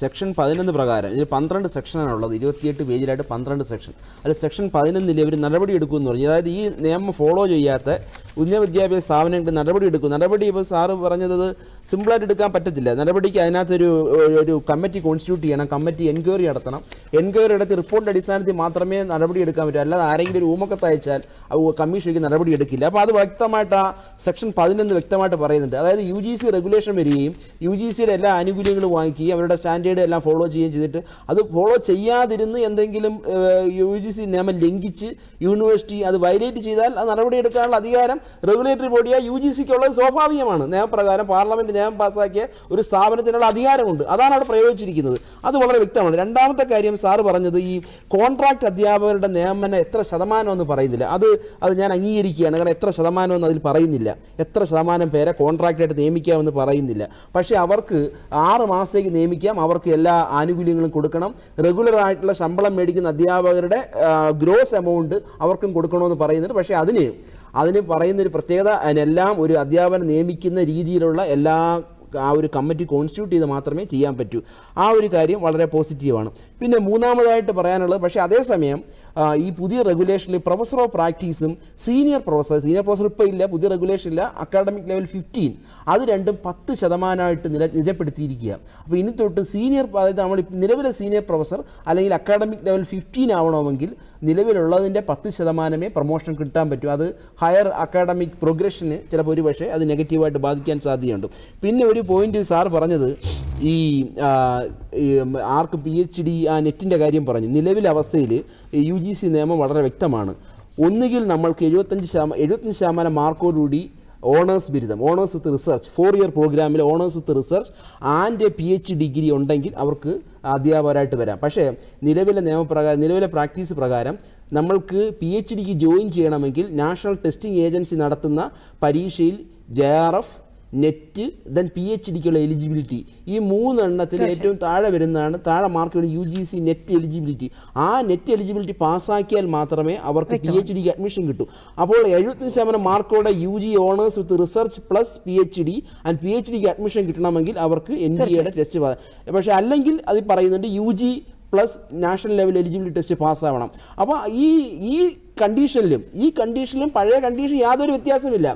Section പതിനൊന്ന് പ്രകാരം ഇതിൽ പന്ത്രണ്ട് സെക്ഷനാണുള്ളത് ഇരുപത്തിയെട്ട് പേജിലായിട്ട് പന്ത്രണ്ട് സെക്ഷൻ അതിൽ സെക്ഷൻ പതിനൊന്നിൽ ഇവർ നടപടി എടുക്കുമെന്ന് പറഞ്ഞു. അതായത് ഈ നിയമം ഫോളോ ചെയ്യാത്ത ഉന്നത വിദ്യാഭ്യാസ സ്ഥാപനങ്ങൾക്ക് നടപടി എടുക്കും. നടപടി ഇപ്പോൾ സാറ് പറഞ്ഞത് സിമ്പിളായിട്ട് എടുക്കാൻ പറ്റത്തില്ല. നടപടിക്ക് അതിനകത്തൊരു ഒരു കമ്മിറ്റി കോൺസ്റ്റിറ്റ്യൂട്ട് ചെയ്യണം. കമ്മിറ്റി എൻക്വയറി നടത്തണം. എൻക്വയറി നടത്തി റിപ്പോർട്ട് അടിസ്ഥാനത്തിൽ മാത്രമേ നടപടി എടുക്കാൻ പറ്റൂ. അല്ലാതെ ആരെങ്കിലും ഒരു ഊമക്കത്ത് അയച്ചാൽ കമ്മീഷനിലേക്ക് നടപടി എടുക്കില്ല. അപ്പോൾ അത് വ്യക്തമായിട്ട് ആ സെക്ഷൻ പതിനൊന്ന് വ്യക്തമായിട്ട് പറയുന്നുണ്ട്. അതായത് യു ജി സി റെഗുലേഷൻ വരികയും യു ജി സിയുടെ എല്ലാ ആനുകൂല്യങ്ങളും വാങ്ങിക്കുകയും അവരുടെ സ്റ്റാൻഡേർഡ് എല്ലാം ഫോളോ ചെയ്യുകയും ചെയ്തിട്ട് അത് ഫോളോ ചെയ്യാതിരുന്ന് എന്തെങ്കിലും യു ജി സി നിയമം ലംഘിച്ച് യൂണിവേഴ്സിറ്റി അത് വയലേറ്റ് ചെയ്താൽ അത് നടപടിയെടുക്കാനുള്ള അധികാരം റെഗുലേറ്ററി ബോഡിയായ യു ജി സിക്ക് ഉള്ളത് സ്വാഭാവികമാണ് നിയമപ്രകാരം പാർലമെന്റ് നിയമം പാസ്സാക്കിയ ഒരു സ്ഥാപനത്തിനുള്ള അധികാരമുണ്ട്. അതാണ് അവിടെ പ്രയോഗിച്ചിരിക്കുന്നത്. അത് വളരെ വ്യക്തമാണ്. രണ്ടാമത്തെ കാര്യം സാറ് പറഞ്ഞത് ഈ കോൺട്രാക്ട് അധ്യാപകരുടെ നിയമനം എത്ര ശതമാനമെന്ന് പറയുന്നില്ല. അത് അത് ഞാൻ അംഗീകരിക്കുകയാണ്. കാരണം എത്ര ശതമാനമെന്ന് അതിൽ പറയുന്നില്ല. എത്ര ശതമാനം പേരെ കോൺട്രാക്റ്റായിട്ട് നിയമിക്കാമെന്ന് പറയുന്നില്ല. പക്ഷേ അവർക്ക് ആറ് മാസത്തേക്ക് നിയമിക്കാം. അവർക്ക് എല്ലാ ആനുകൂല്യങ്ങളും കൊടുക്കണം. റെഗുലർ ആയിട്ടുള്ള ശമ്പളം മേടിക്കുന്ന അധ്യാപകരുടെ ഗ്രോസ് എമൗണ്ട് അവർക്കും കൊടുക്കണമെന്ന് പറയുന്നുണ്ട്. പക്ഷേ അതിന് അതിന് പറയുന്നൊരു പ്രത്യേകത അതിനെല്ലാം ഒരു അധ്യാപനം നിയമിക്കുന്ന രീതിയിലുള്ള എല്ലാ ആ ഒരു കമ്മിറ്റി കോൺസ്റ്റിറ്റ്യൂട്ട് ചെയ്ത് മാത്രമേ ചെയ്യാൻ പറ്റൂ. ആ ഒരു കാര്യം വളരെ പോസിറ്റീവാണ് പിന്നെ മൂന്നാമതായിട്ട് പറയാനുള്ളത് പക്ഷേ അതേസമയം ഈ പുതിയ റെഗുലേഷനിൽ പ്രൊഫസർ ഓഫ് പ്രാക്ടീസും സീനിയർ പ്രൊഫസർ സീനിയർ പ്രൊഫസർ ഇപ്പോൾ ഇല്ല പുതിയ റെഗുലേഷൻ ഇല്ല അക്കാഡമിക് ലെവൽ ഫിഫ്റ്റീൻ അത് രണ്ടും പത്ത് ശതമാനമായിട്ട് നില നിജപ്പെടുത്തിയിരിക്കുക അപ്പോൾ ഇനി തൊട്ട് സീനിയർ അതായത് നമ്മൾ നിലവിലെ സീനിയർ പ്രൊഫസർ അല്ലെങ്കിൽ അക്കാഡമിക് ലെവൽ ഫിഫ്റ്റീൻ ആവണമെങ്കിൽ നിലവിലുള്ളതിന്റെ പത്ത് ശതമാനമേ പ്രൊമോഷൻ കിട്ടാൻ പറ്റൂ. അത് ഹയർ അക്കാഡമിക് പ്രോഗ്രഷന് ചിലപ്പോൾ ഒരു പക്ഷേ അത് നെഗറ്റീവായിട്ട് ബാധിക്കാൻ സാധ്യതയുണ്ട്. പിന്നെ ഒരു പോയിന്റ് സാർ പറഞ്ഞത് ഈ ആർക്ക് പി എച്ച് ഡി ആ നെറ്റിന്റെ കാര്യം പറഞ്ഞു. നിലവിലെ അവസ്ഥയിൽ യു ജി സി നിയമം വളരെ വ്യക്തമാണ്. ഒന്നുകിൽ നമ്മൾക്ക് എഴുപത്തഞ്ച് ശതമാനം എഴുപത്തഞ്ച് ശതമാനം മാർക്കോടുകൂടി ഓണേഴ്സ് ബിരുദം honours with research four year പ്രോഗ്രാമിൽ honours with research and P H degree ഉണ്ടെങ്കിൽ അവർക്ക് അധ്യാപകരായിട്ട് വരാം. പക്ഷേ നിലവിലെ നിയമപ്രകാരം നിലവിലെ പ്രാക്ടീസ് പ്രകാരം നമ്മൾക്ക് പി എച്ച് ഡിക്ക് ജോയിൻ ചെയ്യണമെങ്കിൽ നാഷണൽ ടെസ്റ്റിംഗ് ഏജൻസി നടത്തുന്ന പരീക്ഷയിൽ J R F net then P H ഡിക്കുള്ള eligibility ഈ മൂന്നെണ്ണത്തിൽ ഏറ്റവും താഴെ വരുന്നതാണ് താഴെ മാർക്ക് വരുന്ന U G C net eligibility ആ നെറ്റ് എലിജിബിലിറ്റി പാസ്സാക്കിയാൽ മാത്രമേ അവർക്ക് പി എച്ച് ഡിക്ക് അഡ്മിഷൻ കിട്ടൂ. അപ്പോൾ എഴുപത്തഞ്ച് ശതമാനം മാർക്കോടെ U G honours with research plus P H D and P H ഡിക്ക് അഡ്മിഷൻ കിട്ടണമെങ്കിൽ അവർക്ക് എൻ ഡി എയുടെ ടെസ്റ്റ് പക്ഷേ അല്ലെങ്കിൽ അത് പറയുന്നുണ്ട് U G plus national level eligibility test പാസ്സാവണം. അപ്പോൾ ഈ ഈ കണ്ടീഷനിലും ഈ കണ്ടീഷനിലും പഴയ കണ്ടീഷൻ യാതൊരു വ്യത്യാസമില്ല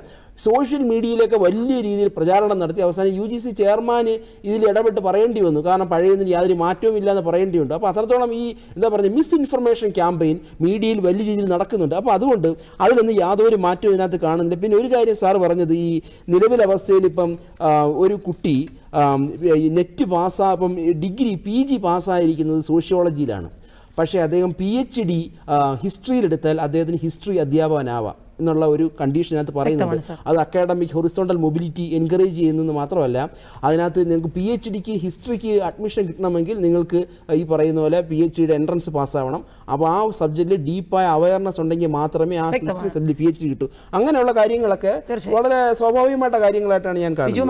സോഷ്യൽ മീഡിയയിലൊക്കെ വലിയ രീതിയിൽ പ്രചാരണം നടത്തി അവസാനം യു ജി സി ചെയർമാന് ഇതിൽ ഇടപെട്ട് പറയേണ്ടി വന്നു. കാരണം പഴയതിന് യാതൊരു മാറ്റവും ഇല്ലാന്ന് പറയേണ്ടി ഉണ്ട് അപ്പോൾ അത്രത്തോളം ഈ എന്താ പറയുക മിസ് ഇൻഫർമേഷൻ ക്യാമ്പയിൻ മീഡിയയിൽ വലിയ രീതിയിൽ നടക്കുന്നുണ്ട്. അപ്പോൾ അതുകൊണ്ട് അതിലൊന്നും യാതൊരു മാറ്റവും ഇതിനകത്ത് കാണുന്നില്ല. പിന്നെ ഒരു കാര്യം സാർ പറഞ്ഞത് ഈ നിലവിലെ അവസ്ഥയിൽ ഇപ്പം ഒരു കുട്ടി നെറ്റ് പാസ്സാ ഇപ്പം ഡിഗ്രി പി ജി പാസ്സായിരിക്കുന്നത് സോഷ്യോളജിയിലാണ് പക്ഷേ അദ്ദേഹം പി എച്ച് ഡി ഹിസ്റ്ററിയിലെടുത്താൽ അദ്ദേഹത്തിന് ഹിസ്റ്ററി അധ്യാപകനാവാം എന്നുള്ള ഒരു കണ്ടീഷൻ കണ്ടീഷനകത്ത് പറയുന്നുണ്ട്. അത് അക്കാഡമിക് ഹൊറിസോണ്ടൽ മൊബിലിറ്റി എൻകറേജ് ചെയ്യുന്നതെന്ന് മാത്രമല്ല അതിനകത്ത് നിങ്ങൾക്ക് പി എച്ച് ഡിക്ക് ഹിസ്റ്ററിക്ക് അഡ്മിഷൻ കിട്ടണമെങ്കിൽ നിങ്ങൾക്ക് ഈ പറയുന്ന പോലെ പി എച്ച് ഡിയുടെ എൻട്രൻസ് പാസ്സാവണം അപ്പോൾ ആ സബ്ജക്റ്റിൽ ഡീപ്പായ അവയർനെസ് ഉണ്ടെങ്കിൽ മാത്രമേ ആ history subject P H D കിട്ടൂ. അങ്ങനെയുള്ള കാര്യങ്ങളൊക്കെ വളരെ സ്വാഭാവികമായിട്ട കാര്യങ്ങളായിട്ടാണ് ഞാൻ കാണുന്നത്.